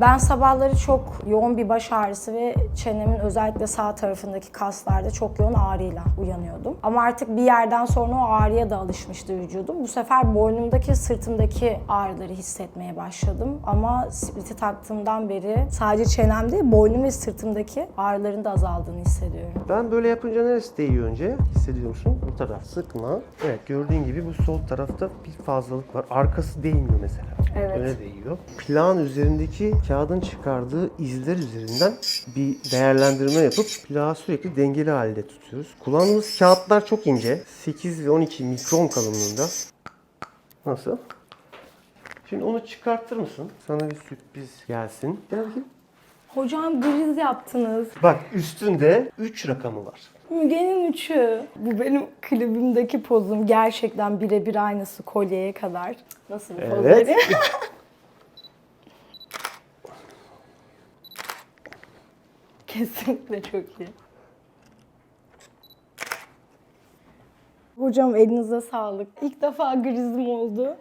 Ben sabahları çok yoğun bir baş ağrısı ve çenemin özellikle sağ tarafındaki kaslarda çok yoğun ağrıyla uyanıyordum. Ama artık bir yerden sonra o ağrıya da alışmıştı vücudum. Bu sefer boynumdaki, sırtımdaki ağrıları hissetmeye başladım. Ama split'i taktığımdan beri sadece çenemde boynum ve sırtımdaki ağrıların da azaldığını hissediyorum. Ben böyle yapınca neresi değiyor önce? Hissediyor? Bu taraf sıkma. Evet gördüğün gibi bu sol tarafta bir fazlalık var. Arkası değmiyor mesela. Evet. Öne değiyor. Plan üzerindeki kağıdın çıkardığı izler üzerinden bir değerlendirme yapıp plağı sürekli dengeli halde tutuyoruz. Kullandığımız kağıtlar çok ince. 8 ve 12 mikron kalınlığında. Nasıl? Şimdi onu çıkartır mısın? Sana bir sürpriz gelsin. Gel bakayım. Hocam griz yaptınız. Bak üstünde 3 rakamı var. Müge'nin üçü. Bu benim klibimdeki pozum. Gerçekten birebir aynısı kolyeye kadar. Nasıl bir poz Evet. Kesinlikle çok iyi. Hocam elinize sağlık. İlk defa grizim oldu.